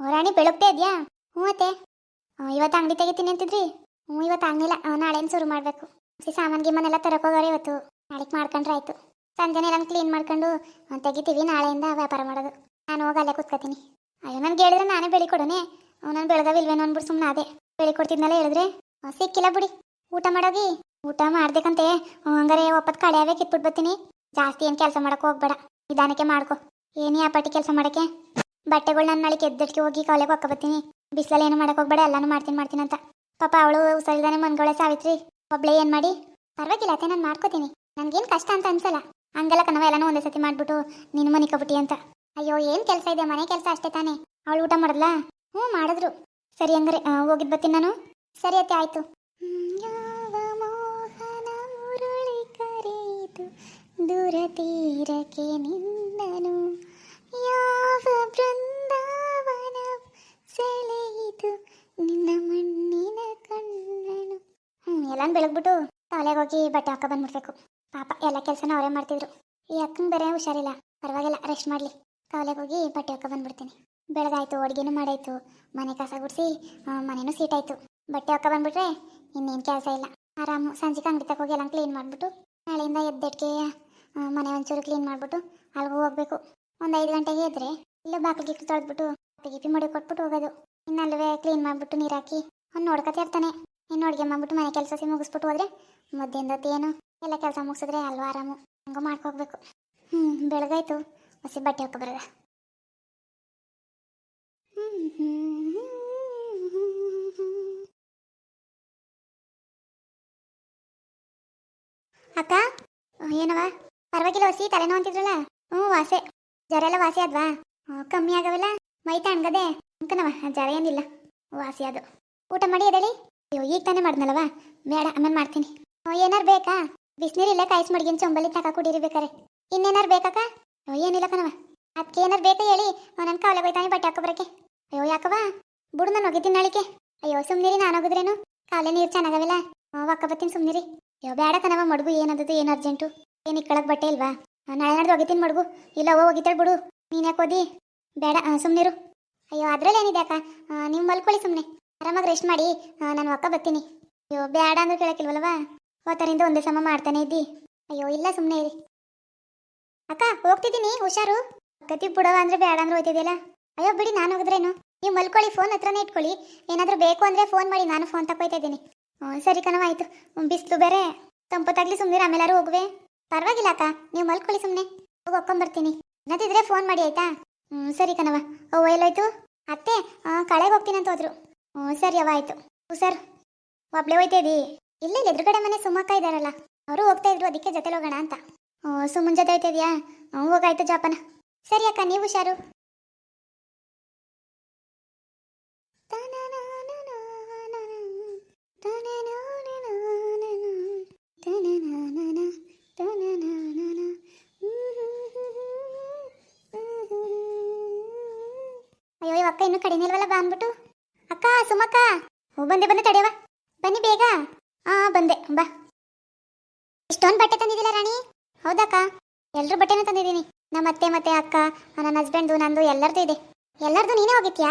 ರಾಣಿ ಬೆಳಗ್ತಾ ಇದೆಯಾ? ಹ್ಞೂ ಅತ್ತೆ. ಇವತ್ತು ಅಂಗಡಿ ತೆಗಿತೀನಿ ಅಂತಿದ್ರಿ ಹ್ಞೂ, ಇವತ್ತು ಆಗಲಿಲ್ಲ. ನಾಳೆನ ಶುರು ಮಾಡಬೇಕು. ಸಾಮಾನು ಗಿಮಾನೆಲ್ಲ ತರಕೋಗಾರೆ ಇವತ್ತು. ನಾಳೆಗೆ ಮಾಡ್ಕೊಂಡ್ರೆ ಆಯಿತು. ಸಂಜೆನೆ ಎಲ್ಲ ಕ್ಲೀನ್ ಮಾಡ್ಕೊಂಡು ತೆಗಿತೀವಿ. ನಾಳೆಯಿಂದ ವ್ಯಾಪಾರ ಮಾಡೋದು. ನಾನು ಹೋಗಿ ಅಲ್ಲೇ ಕೂತ್ಕೋತೀನಿ. ಅಯ್ಯೋ, ನನ್ಗೆ ಹೇಳಿದ್ರೆ ನಾನೇ ಬೆಳಿ ಕೊಡೋನೆ. ನಾನು ಬೆಳಗಾವಿಲ್ವೇನೋ ಅಂದ್ಬಿಟ್ಟು ಸುಮ್ಮನೆ ಅದೇ. ಬೆಳಿ ಕೊಡ್ತಿದ್ನಲ್ಲ ಹೇಳಿದ್ರೆ? ಸಿಕ್ಕಿಲ್ಲ ಬಿಡಿ. ಊಟ ಮಾಡೋಗಿ? ಊಟ ಮಾಡ್ಬೇಕಂತೆ. ಹಂಗಾರೆ ಒಪ್ಪತ್ತು ಕಳೆಯವೇ ಕಿತ್ಬಿಟ್ಟು ಬರ್ತೀನಿ. ಜಾಸ್ತಿ ಏನು ಕೆಲಸ ಮಾಡೋಕೆ ಹೋಗ್ಬೇಡ. ನಿಧಾನಕ್ಕೆ ಮಾಡ್ಕೊ. ಏನೇ ಆ ಪಟ್ಟಿ ಕೆಲಸ ಮಾಡಕ್ಕೆ? ಬಟ್ಟೆಗಳು ನಾನು ನಾಳೆ ಎದ್ದಕ್ಕೆ ಹೋಗಿ ಕಾಲೇಗೆ ಹೊಕ್ಕ ಬರ್ತೀನಿ. ಬಿಸಿಲಲ್ಲಿ ಏನು ಮಾಡಕ್ಕೆ ಹೋಗ್ಬೇಡ, ಎಲ್ಲಾನು ಮಾಡ್ತೀನಿ ಮಾಡ್ತೀನಿ ಅಂತ. ಪಾಪ ಅವಳು ಹುಷಾರಿಲ್ದಾನೆ ಮನ್ಗೊಳೆ ಸಾವಿತ್ರಿ. ಒಬ್ಳೆ ಏನು ಮಾಡಿ? ಪರವಾಗಿಲ್ಲ ಅತ್ತೆ, ನಾನು ಮಾಡ್ಕೋತೀನಿ. ನನ್ಗೇನು ಕಷ್ಟ ಅಂತ ಅನ್ಸಲ್ಲ. ಹಂಗೆಲ್ಲ ಕನವ ಎಲ್ಲಾನು ಒಂದೇ ಸತಿ ಮಾಡ್ಬಿಟ್ಟು ನಿನ್ನ ಮನೆ ಕಬಿಟ್ಟಿ ಅಂತ. ಅಯ್ಯೋ, ಏನು ಕೆಲಸ ಇದೆ? ಮನೆ ಕೆಲಸ ಅಷ್ಟೇ ತಾನೇ. ಅವಳು ಊಟ ಮಾಡಿದ್ಲಾ? ಹ್ಞೂ, ಮಾಡಿದ್ರು. ಸರಿ ಹಂಗಾರೆ ಹೋಗಿದ್ದು ಹೋಗಿದ್ ಬರ್ತೀನಿ ನಾನು. ಸರಿ ಅತ್ತೆ, ಆಯ್ತು. ದೂರ ತೀರಕ್ಕೆ ನಿನ್ನನು. ಎಲ್ಲಾನು ಬೆಳಗ್ಬಿಟ್ಟು ಹೋಗಿ ಬಟ್ಟೆ ಹಾಕೋ ಬಂದ್ಬಿಡ್ಬೇಕು. ಪಾಪ ಎಲ್ಲ ಕೆಲಸನ ಅವರೇ ಮಾಡ್ತಿದ್ರು. ಈ ಅಕ್ಕನ ಬೇರೆ ಹುಷಾರಿಲ್ಲ. ಪರವಾಗಿಲ್ಲ ರೆಸ್ಟ್ ಮಾಡಲಿ. ಕಾಲೇಗೆ ಹೋಗಿ ಬಟ್ಟೆ ಹಾಕೋ ಬಂದ್ಬಿಡ್ತೀನಿ. ಬೆಳಗಾಯ್ತು ಅಡುಗೆನೂ ಮಾಡಾಯ್ತು. ಮನೆ ಕಸ ಗುಡಿಸಿ ಮನೇನೂ ಸೀಟಾಯ್ತು. ಬಟ್ಟೆ ಹಾಕೋ ಬಂದ್ಬಿಟ್ರೆ ಇನ್ನೇನು ಕೆಲಸ ಇಲ್ಲ. ಆರಾಮು. ಸಂಜೆಗೆ ಅಂಗಡಿ ತಗೋಗಿ ಎಲ್ಲ ಕ್ಲೀನ್ ಮಾಡಿಬಿಟ್ಟು, ನಾಳೆಯಿಂದ ಎದ್ದೆಟ್ಗೆ ಮನೆ ಒಂಚೂರು ಕ್ಲೀನ್ ಮಾಡಿಬಿಟ್ಟು ಅಲ್ಲಿಗೂ ಹೋಗ್ಬೇಕು. ಒಂದು ಐದು ಗಂಟೆಗೆ ಎದ್ರೆ ಇಲ್ಲೂ ಬಾಗಿಲು ಗಿಕ್ಲು ತೊಳೆದ್ಬಿಟ್ಟು ಗಿಪಿ ಮಡಿ ಕೊಟ್ಬಿಟ್ಟು ಹೋಗೋದು. ಇನ್ನಲ್ವೇ ಕ್ಲೀನ್ ಮಾಡಿಬಿಟ್ಟು ನೀರು ಹಾಕಿ ಅವ್ನು ನೋಡ್ಕೊತಾ ಇರ್ತಾನೆ. ಇನ್ನು ಅಡುಗೆ ಮಾಡ್ಬಿಟ್ಟು ಮನೆ ಕೆಲಸ ಸಿ ಮುಗಿಸ್ಬಿಟ್ಟು ಹೋದ್ರೆ ಮಧ್ಯಾಹ್ನದ ಏನು? ಎಲ್ಲ ಕೆಲಸ ಮುಗಿಸಿದ್ರೆ ಅಲ್ವಾ ಆರಾಮು? ಹಂಗೂ ಮಾಡ್ಕೋಗ್ಬೇಕು. ಹ್ಞೂ ಬೆಳಗಾಯ್ತು. ಹಸಿ ಬಟ್ಟೆ ಹಾಕೋ ಬರೋದ. ಅಕ್ಕ, ಏನವ? ಪರವಾಗಿಲ್ಲ ವಸಿ ತಲೆನೋ ಅಂತಿದ್ರಲ್ಲ? ಹ್ಞೂ, ವಾಸೆ. ಜ್ವರ ಎಲ್ಲ ವಾಸಿ ಆದ್ವಾ? ಕಮ್ಮಿ ಆಗವಲ್ಲ? ಮೈ ತಣ್ಗದೆ. ಅಂಕನವ ಜ್ವರ ಏನಿಲ್ಲ. ವಾಸಿ ಅದು. ಊಟ ಮಾಡಿ ಎದೇಳಿ ಅಯ್ಯೋ ಈಗ ತಾನೇ ಮಾಡ್ದನಲ್ಲವ? ಬೇಡ ಆಮೇಲೆ ಮಾಡ್ತೀನಿ. ಏನಾರು ಬೇಕಾ? ಬಿಸಿನೀರಿಲ್ಲ ಕಾಯಿಸಿ ಮಡ್ಗಿನ ಚೊಂಬಲಿ ತಕ ಕುಡೀರಿ ಬೇಕಾರೆ. ಇನ್ನೇನಾರು ಬೇಕಕ್ಕ? ಅಯ್ಯೋ ಏನಿಲ್ಲ ಕಣವ ಅದಕ್ಕೆ ಏನಾರು ಬೇಕಾ ಹೇಳಿ? ನನ್ನ ಕಾವಲೆ ಬೈತಾನೆ ಬಟ್ಟೆ ಹಾಕೋ ಬರಕ್ಕೆ ಅಯ್ಯೋ ಯಾಕವ ಬಿಡು ನಾನು ಹೋಗಿದ್ದೀನಿ ನಾಳಿಕೆ. ಅಯ್ಯೋ ಸುಮ್ನಿರಿ ನಾನು ಹೋಗಿದ್ರೇನು? ಕಾಲೇ ನೀರು ಚೆನ್ನಾಗವಿಲ್ಲ. ಅಕ್ಕ ಬತ್ತೀನಿ ಸುಮ್ನಿರಿ. ಅಯ್ಯೋ ಬೇಡ ಕಣವ ಮಡ್ಗು ಏನಂದದ್ದು ಏನು ಅರ್ಜೆಂಟು? ಏನು ಇಕ್ಕಳಕ್ಕೆ ಬಟ್ಟೆ ಇಲ್ವಾ? ನಾಳೆ ನಾಡ್ದು ಹೋಗಿದ್ದೀನಿ ಮಡ್ಗು. ಇಲ್ಲ ಓ ಹೋಗಿದ್ದಾಳೆ ಬಿಡು. ನೀನು ಓದಿ ಬೇಡ ಆ, ಸುಮ್ನಿರು. ಅಯ್ಯೋ ಅದ್ರಲ್ಲಿ ಏನಿದೆ ಅಕ್ಕ ನೀವು ಮಲ್ಕೊಳ್ಳಿ ಸುಮ್ಮನೆ ಆರಾಮಾಗಿ ರೆಸ್ಟ್ ಮಾಡಿ ನಾನು ಅಕ್ಕ ಬರ್ತೀನಿ. ಅಯ್ಯೋ ಬೇಡ ಅಂದ್ರೆ ಕೇಳಕ್ಕಿಲ್ವಲ್ವಾ? ಅವತ್ತರಿಂದ ಒಂದೇ ಸಮ ಮಾಡ್ತಾನೆ ಇದ್ದಿ. ಅಯ್ಯೋ, ಇಲ್ಲ ಸುಮ್ಮನೆ ಇರಿ. ಅಕ್ಕ, ಹೋಗ್ತಿದ್ದೀನಿ, ಹುಷಾರು. ಗತಿ ಬಿಡವ ಅಂದ್ರೆ ಬೇಡ ಅಂದ್ರೆ ಹೋಯ್ತಿದ್ಯಲ್ಲ? ಅಯ್ಯೋ, ಬಿಡಿ, ನಾನು ಹೋಗಿದ್ರೇನು ನೀವು ಮಲ್ಕೊಳ್ಳಿ ಫೋನ್ ಹತ್ರನೇ ಇಟ್ಕೊಳ್ಳಿ. ಏನಾದರೂ ಬೇಕು ಅಂದರೆ ಫೋನ್ ಮಾಡಿ, ನಾನು ಫೋನ್ ತಗೋಯ್ತಾ ಹ್ಞೂ ಸರಿ ಕಣವ ಆಯಿತು. ಬಿಸಿಲು ಬೇರೆ. ತಂಪತ್ತಾಗ್ಲಿ ಸುಮ್ಮನೆ ಆಮೇಲಾರು ಹೋಗುವೆ. ಪರವಾಗಿಲ್ಲ ಅಕ್ಕ, ನೀವು ಮಲ್ಕೊಳ್ಳಿ ಸುಮ್ಮನೆ ಹೋಗಿ ಒಕ್ಕೊಂಬರ್ತೀನಿ ಅನ್ನದಿದ್ರೆ ಫೋನ್ ಮಾಡಿ, ಆಯಿತಾ? ಹ್ಞೂ ಸರಿ ಕಣವ ಓ, ಎಲ್ಲೋಯ್ತು? ಅತ್ತೆ ಕಳೆಗೆ ಹೋಗ್ತೀನಿ ಅಂತ ಹೋದ್ರು. ಹ್ಞೂ ಸರಿ ಅವ ಆಯಿತು ಸರ್, ಒಬ್ಳೆ ಹೋಯ್ತಾ ಇದ್ದೀ? ಇಲ್ಲ ಎದುರುಗಡೆ ಮನೆ ಸುಮ್ಮಕ್ಕ ಇದ್ದಾರಲ್ಲ ಅವರು ಹೋಗ್ತಾ ಇದ್ರು, ಅದಕ್ಕೆ ಜೊತೆ ಹೋಗೋಣ ಅಂತ. ಹ್ಞೂ ಸುಮ್ಮನ್ ಜೊತೆ ಹೋಯ್ತಾ ಇದೆಯಾ? ಹ್ಞೂ, ಹೋಗಾಯ್ತು ಜಾಪನ. ಸರಿ ಅಕ್ಕ, ನೀವು ಹುಷಾರು. ಅಯ್ಯೋ ಅಕ್ಕ ಇನ್ನು ಕಡಿಮೆ ಇಲ್ವಲ್ಲ, ಬಾ ಸುಮಕ್ಕ. ಬಂದೆ ಬಂದೆ ತಡೆಯವ ಬನ್ನಿ ಬೇಗ. ಆ, ಬಂದೆ, ಬಾ. ಇಷ್ಟೊಂದು ಬಟ್ಟೆ ತಂದಿದ್ದಿಲ್ಲ ರಾಣಿ? ಹೌದಕ್ಕ. ಎಲ್ರ ಬಟ್ಟೆನ ತಂದಿದ್ದೀನಿ. ನಮ್ಮ ಅತ್ತೆ ಮತ್ತೆ ಅಕ್ಕ, ನನ್ನ ಹಸ್ಬೆಂಡ್ದು ನಂದು ಎಲ್ಲರದು ಇದೆ. ಎಲ್ಲರದು ನೀನೇ ಹೋಗಿತ್ಯಾ?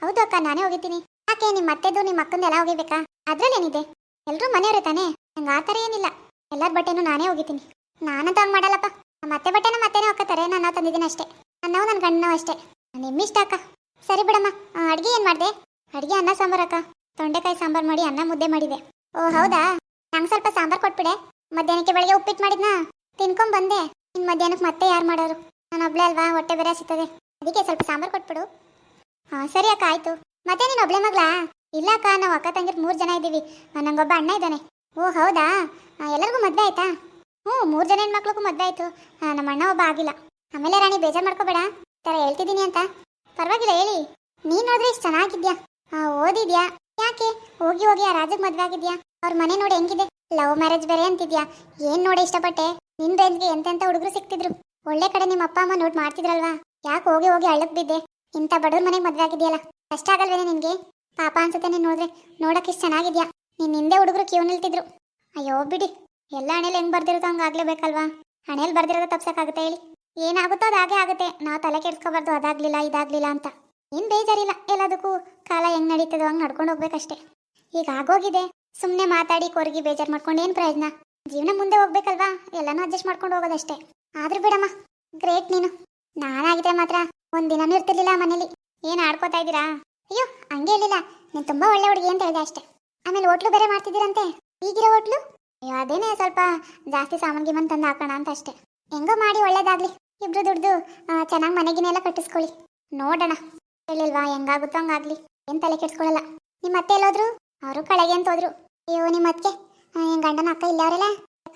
ಹೌದು ಅಕ್ಕ, ನಾನೇ ಹೋಗಿದ್ದೀನಿ. ಯಾಕೆ, ನಿಮ್ಮ ಅತ್ತೆದು, ನಿಮ್ಮ ಅಕ್ಕಂದು ಎಲ್ಲ ಹೋಗಿಬೇಕಾ? ಅದ್ರಲ್ಲಿ ಏನಿದೆ ಎಲ್ಲರೂ ಮನೆಯವರೇ ತಾನೆ? ನಂಗೆ ಆ ಥರ ಏನಿಲ್ಲ. ಎಲ್ಲರ ಬಟ್ಟೆನೂ ನಾನೇ ಹೋಗಿದ್ದೀನಿ. ನಾನಂತ ಹಂಗೆ ಮಾಡಲ್ಲಪ್ಪ. ನಮ್ಮ ಅತ್ತೆ ಬಟ್ಟೆನ ಮತ್ತೆನೇ ಹೋಗ್ತಾರೆ ನಾನು ತಂದಿದ್ದೀನಿ ಅಷ್ಟೇ. ನನ್ನವು ನನ್ನ ಗಂಡನೂ ಅಷ್ಟೇ. ನಿಮ್ಮಿಷ್ಟ ಅಕ್ಕ. ಸರಿ ಬಿಡಮ್ಮ. ಅಡುಗೆ ಏನು ಮಾಡಿದೆ? ಅಡುಗೆ ಅನ್ನ ಸಾಂಬಾರು ಅಕ್ಕ. ತೊಂಡೆಕಾಯಿ ಸಾಂಬಾರು ಮಾಡಿ ಅನ್ನ ಮುದ್ದೆ ಮಾಡಿದೆ. ಓ, ಹೌದಾ? ನಂಗೆ ಸ್ವಲ್ಪ ಸಾಂಬಾರು ಕೊಟ್ಬಿಡೆ. ಮಧ್ಯಾಹ್ನಕ್ಕೆ ಬೆಳಗ್ಗೆ ಉಪ್ಪಿಟ್ಟು ಮಾಡಿದ್ನಾ. ತಿನ್ಕೊಂಡ್ ಬಂದೆ. ಇನ್ನು ಮಧ್ಯಾಹ್ನಕ್ಕೆ ಮತ್ತೆ ಯಾರು ಮಾಡೋರು? ನಾನು ಒಬ್ಳೆ ಅಲ್ವಾ? ಹೊಟ್ಟೆ ಬೇರೆ ಸಿಗ್ತದೆ ಅದಕ್ಕೆ ಸ್ವಲ್ಪ ಸಾಂಬಾರು ಕೊಟ್ಬಿಡು. ಹಾಂ, ಸರಿ ಅಕ್ಕ, ಆಯ್ತು. ಮತ್ತೆ ನೀನು ಒಬ್ಳೆ ಮಗಳಾ? ಇಲ್ಲ ಅಕ್ಕ, ನಾವು ಅಕ್ಕ ತಂಗಿರ್ ಮೂರು ಜನ ಇದ್ದೀವಿ. ನಂಗೊಬ್ಬ ಅಣ್ಣ ಇದ್ದಾನೆ. ಓ, ಹೌದಾ? ಎಲ್ಲರಿಗೂ ಮದುವೆ ಆಯ್ತಾ? ಹ್ಞೂ, ಮೂರು ಜನ ಹೆಣ್ಮಕ್ಳಿಗೂ ಮದ್ವೆ ಆಯ್ತು. ನಮ್ಮ ಅಣ್ಣ ಒಬ್ಬ ಆಗಿಲ್ಲ. ಆಮೇಲೆ ರಾಣಿ ಬೇಜಾರು ಮಾಡ್ಕೋಬೇಡ. ಈ ಥರ ಹೇಳ್ತಿದ್ದೀನಿ ಅಂತ. ಪರವಾಗಿಲ್ಲ, ಹೇಳಿ. ನೀನು ನೋಡಿದ್ರೆ ಇಷ್ಟು ಚೆನ್ನಾಗಿದ್ಯಾ? ಆ, ಓದಿದ್ಯಾ? ಯಾಕೆ? ಹೋಗಿ ಹೋಗಿ ಆ ರಾಜಗ್ ಮದ್ವೆ ಆಗಿದ್ಯಾ? ಅವ್ರ ಮನೆ ನೋಡಿ ಹೆಂಗಿದೆ? ಲವ್ ಮ್ಯಾರೇಜ್ ಬೇರೆ ಅಂತಿದ್ಯಾ? ಏನ್ ನೋಡಿ ಇಷ್ಟಪಟ್ಟೆ? ನಿನ್ ರೇಂಜ್ಗೆ ಎಂತೆಂತ ಹುಡುಗರು ಸಿಕ್ತಿದ್ರು? ಒಳ್ಳೆ ಕಡೆ ನಿಮ್ಮ ಅಪ್ಪ ಅಮ್ಮ ನೋಟ್ ಮಾಡ್ತಿದ್ರಲ್ವಾ? ಯಾಕೆ ಹೋಗಿ ಹೋಗಿ ಅಳ್ಳಕ್ ಬಿದ್ದೆ? ಇಂಥ ಬಡವ್ರ ಮನೆಗೆ ಮದ್ವೆ ಆಗಿದ್ಯಲ್ಲ? ಕಷ್ಟ ಆಗಲ್ವೇನೆ ನಿನ್ಗೆ? ಪಾಪ ಅನ್ಸುತ್ತೆ ನೀನ್ ನೋಡ್ರೆ. ನೋಡಕ್ ಇಷ್ಟು ಚೆನ್ನಾಗಿದ್ಯಾ? ನಿನ್ ಹಿಂದೆ ಹುಡುಗರು ಕ್ಯೂ ನಿಲ್ತಿದ್ರು. ಅಯ್ಯೋ ಬಿಡಿ. ಎಲ್ಲ ಹಣೆಯಲ್ಲಿ ಹೆಂಗ್ ಬರ್ದಿರೋದು ಹಂಗ ಆಗ್ಲೇಬೇಕಲ್ವಾ ಹಣೆಯಲ್ಲಿ ಬರ್ದಿರೋದು ತಪ್ಸಕ್ಕಾಗುತ್ತೆ ಹೇಳಿ. ಏನಾಗುತ್ತೋ ಅದು ಹಾಗೆ ಆಗುತ್ತೆ. ನಾವು ತಲೆ ಕೆಡ್ಸ್ಕೊಬಾರ್ದು ಅದಾಗ್ಲಿಲ್ಲ ಇದಾಗ್ಲಿಲ್ಲ ಅಂತ. ಏನು ಬೇಜಾರಿಲ್ಲ. ಎಲ್ಲದಕ್ಕೂ ಕಾಲ ಹೆಂಗ್ ನಡೀತದೋ ಹಂಗೆ ನಡ್ಕೊಂಡು ಹೋಗ್ಬೇಕಷ್ಟೇ. ಈಗ ಆಗೋಗಿದೆ. ಸುಮ್ಮನೆ ಮಾತಾಡಿ ಕೊರಗಿ ಬೇಜಾರು ಮಾಡ್ಕೊಂಡು ಏನು ಪ್ರಯೋಜನ? ಜೀವನ ಮುಂದೆ ಹೋಗ್ಬೇಕಲ್ವಾ? ಎಲ್ಲನೂ ಅಡ್ಜಸ್ಟ್ ಮಾಡ್ಕೊಂಡು ಹೋಗೋದಷ್ಟೇ. ಆದ್ರೂ ಬಿಡಮ್ಮ. ಗ್ರೇಟ್ ನೀನು. ನಾನಾಗಿದ್ರೆ ಮಾತ್ರ ಒಂದಿನೂ ಇರ್ತಿರ್ಲಿಲ್ಲ ಮನೇಲಿ. ಏನು ಆಡ್ಕೋತಾ ಇದ್ದೀರಾ? ಅಯ್ಯೋ, ಹಂಗೆ ಇರ್ಲಿಲ್ಲ. ನೀನು ತುಂಬಾ ಒಳ್ಳೆ ಹುಡುಗಿ ಅಂತ ಹೇಳಿದೆ ಅಷ್ಟೇ. ಆಮೇಲೆ ಹೋಟ್ಲು ಬೇರೆ ಮಾಡ್ತಿದ್ದೀರಂತೆ? ಈಗಿರೋ ಹೋಟ್ಲು? ಅಯ್ಯೋ, ಅದೇನೇ ಸ್ವಲ್ಪ ಜಾಸ್ತಿ ಸಾಮಾನ್ ಗಿಮನ್ ತಂದು ಹಾಕೋಣ ಅಂತ ಅಷ್ಟೇ. ಹೆಂಗೋ ಮಾಡಿ ಒಳ್ಳೇದಾಗ್ಲಿ. ಇಬ್ರು ದುಡ್ದು ಚೆನ್ನಾಗಿ ಮನೆಗಿನೆಲ್ಲ ಕಟ್ಟಿಸ್ಕೊಳ್ಳಿ. ನೋಡೋಣ. ಹೇಳಿಲ್ವಾ ಹೆಂಗಾಗುತ್ತೋ ಹಂಗಾಗ್ಲಿ. ಏನ್ ತಲೆ ಕೆಡ್ಸ್ಕೊಳ್ಳಲ್ಲ ನಿಮ್ಮ ಅತ್ತೆ ಎಲ್ಲೋದ್ರು? ಅವರು ಕಳೆಗೆ ಅಂತ ಹೋದ್ರು. ಅಯ್ಯೋ ನಿಮ್ಮ ಅತ್ತೆ ಹೆಂಗ್ ಗಂಡನ ಅಕ್ಕ ಇಲ್ಲ ಅವರೆಲ್ಲ?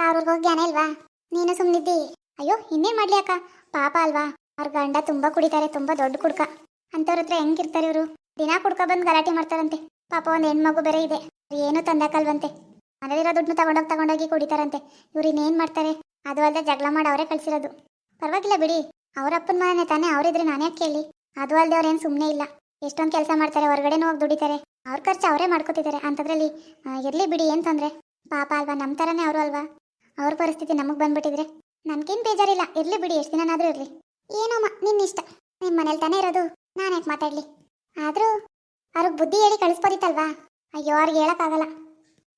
ಅವ್ರಿಗೆ ಹೋಗಿ ಜ್ಞಾನ ಇಲ್ವಾ? ನೀನು ಸುಮ್ಮನಿದ್ದಿ ಅಯ್ಯೋ, ಇನ್ನೇನ್ ಮಾಡ್ಲಿ ಅಕ್ಕ? ಪಾಪ ಅಲ್ವಾ? ಅವ್ರ ಗಂಡ ತುಂಬಾ ಕುಡಿತಾರೆ, ತುಂಬಾ ದೊಡ್ಡ ಕುಡ್ಕ. ಅಂತವ್ರ ಹತ್ರ ಹೆಂಗಿರ್ತಾರೆ ಇವರು? ದಿನ ಕುಡ್ಕ ಬಂದು ಗಲಾಟೆ ಮಾಡ್ತಾರಂತೆ. ಪಾಪ ಒಂದ್ ಹೆಣ್ಮಗು ಬೇರೆ ಇದೆ. ಏನು ತಂದಾಕಲ್ವಂತೆ. ಮನೇಲಿರೋ ದುಡ್ಡು ತಗೊಂಡೋಗಿ ತಗೊಂಡೋಗಿ ಕುಡಿತಾರಂತೆ. ಇವ್ರು ಇನ್ನೇನ್ ಮಾಡ್ತಾರೆ? ಅದು ಅಲ್ಲದೆ ಜಗಳ ಮಾಡಿ ಅವರೇ ಕಳ್ಸಿರೋದು. ಪರವಾಗಿಲ್ಲ ಬಿಡಿ. ಅವರಪ್ಪನ ಮನೆ ತಾನೇ ಅವರಿದ್ರೆ ನಾನೇ ಕೇಳಿ ಅದು ಅಲ್ಲದೆ ಅವ್ರೇನು ಸುಮ್ಮನೆ ಇಲ್ಲ. ಎಷ್ಟೊಂದು ಕೆಲಸ ಮಾಡ್ತಾರೆ, ಹೊರಗಡೆನೂ ಹೋಗಿ ದುಡಿತಾರೆ. ಅವ್ರ ಖರ್ಚು ಅವರೇ ಮಾಡ್ಕೋತಿದ್ದಾರೆ. ಅಂಥದ್ರಲ್ಲಿ ಇರಲಿ ಬಿಡಿ, ಏನು ತೊಂದರೆ? ಪಾಪ ಅಲ್ವಾ ನಮ್ಮ ಥರನೇ ಅವರು ಅಲ್ವಾ? ಅವ್ರ ಪರಿಸ್ಥಿತಿ ನಮಗೆ ಬಂದ್ಬಿಟ್ಟಿದ್ರೆ. ನನಗೇನು ಬೇಜಾರಿಲ್ಲ. ಇರಲಿ ಬಿಡಿ, ಎಷ್ಟು ದಿನನಾದರೂ ಇರಲಿ. ನಿನ್ನ ಇಷ್ಟ. ನಿಮ್ಮ ಮನೇಲಿ ತಾನೇ ಇರೋದು. ನಾನು ಯಾಕೆ ಮಾತಾಡಲಿ? ಆದರೂ, ಅವ್ರಿಗೆ ಬುದ್ಧಿ ಹೇಳಿ ಕಳಿಸ್ಬೋದಿತ್ತಲ್ವಾ? ಅಯ್ಯೋ, ಅವ್ರಿಗೆ ಹೇಳೋಕ್ಕಾಗಲ್ಲ.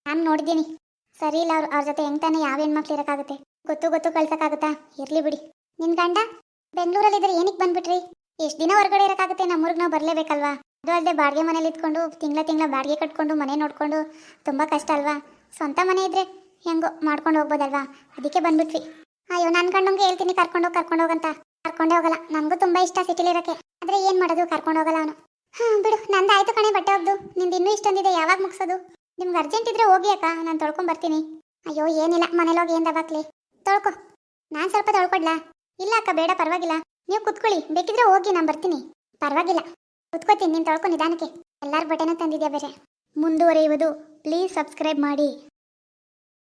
ನಾನು ನೋಡಿದ್ದೀನಿ. ಸರಿ ಇಲ್ಲ, ಅವ್ರು, ಅವ್ರ ಜೊತೆ ಹೆಂಗ್ ತಾನೇ ಯಾವ ಹೆಣ್ಮಕ್ಳು ಇರೋಕ್ಕಾಗುತ್ತೆ? ಗೊತ್ತು ಗೊತ್ತು ಕಳ್ಸೋಕ್ಕಾಗುತ್ತಾ? ಇರಲಿ ಬಿಡಿ. ನಿನ್ನ ಗಂಡ ಬೆಂಗಳೂರಲ್ಲಿದ್ದರೆ ಏನಕ್ಕೆ ಬಂದ್ಬಿಟ್ರಿ? ಎಷ್ಟು ದಿನ ಹೊರಗಡೆ ಇರೋಕ್ಕಾಗುತ್ತೆ? ನಮ್ಮೂರಿಗೆ ನಾವು ಬರಲೇಬೇಕಲ್ವಾ? ಅದು ಅಲ್ಲದೆ ಬಾಡಿಗೆ ಮನೇಲಿ ಇದ್ಕೊಂಡು, ತಿಂಗಳ ತಿಂಗಳ ಬಾಡಿಗೆ ಕಟ್ಕೊಂಡು, ಮನೆ ನೋಡಿಕೊಂಡು ತುಂಬ ಕಷ್ಟ ಅಲ್ವಾ? ಸ್ವಂತ ಮನೆ ಇದ್ರೆ ಹೆಂಗೋ ಮಾಡ್ಕೊಂಡು ಹೋಗ್ಬೋದಲ್ವಾ? ಅದಕ್ಕೆ ಬಂದ್ಬಿಟ್ವಿ. ಅಯ್ಯೋ ನನ್ನ ಗಂಡಂಗೆ ಹೇಳ್ತೀನಿ ಕರ್ಕೊಂಡು ಕರ್ಕೊಂಡು ಹೋಗಂತ ಕರ್ಕೊಂಡೇ ಹೋಗಲ್ಲ. ನನಗೂ ತುಂಬ ಇಷ್ಟ ಸಿಟಿಲಿ ಇರೋಕ್ಕೆ ಆದರೆ ಏನು ಮಾಡೋದು? ಕರ್ಕೊಂಡು ಹೋಗಲ್ಲ ಅವನು. ಹಾಂ ಬಿಡು. ನಂದು ಆಯಿತು ಕಣೆ ಬಟ್ಟೆ ಹೋಗ್ದು ನಿಂದು ಇನ್ನೂ ಇಷ್ಟೊಂದಿದೆ, ಯಾವಾಗ ಮುಗಿಸೋದು? ನಿಮ್ಗೆ ಅರ್ಜೆಂಟ್ ಇದ್ರೆ ಹೋಗಿ ಅಕ್ಕ. ನಾನು ತೊಳ್ಕೊಂಬರ್ತೀನಿ ಅಯ್ಯೋ, ಏನಿಲ್ಲ. ಮನೇಲಿ ಹೋಗಿ ಏನು ದಬಾಕ್ಲಿ? ತೊಳ್ಕೊ. ನಾನು ಸ್ವಲ್ಪ ತೊಳ್ಕೊಡ್ಲಾ? ಇಲ್ಲ ಅಕ್ಕ, ಬೇಡ, ಪರವಾಗಿಲ್ಲ. ನೀವು ಕುತ್ಕೊಳ್ಳಿ, ಬೇಕಿದ್ರೆ ಹೋಗಿ ನಾನು ಬರ್ತೀನಿ. ಪರವಾಗಿಲ್ಲ. ಕುತ್ಕೋತೀನಿ, ನೀನು ತೊಳ್ಕೊ ನಿಧಾನಕ್ಕೆ. ಎಲ್ಲರ ಬಟ್ಟೆನೂ ತಂದಿದ್ಯಾ ಬೇರೆ? ಮುಂದುವರಿಯುವುದು. ಪ್ಲೀಸ್ ಸಬ್ಸ್ಕ್ರೈಬ್ ಮಾಡಿ.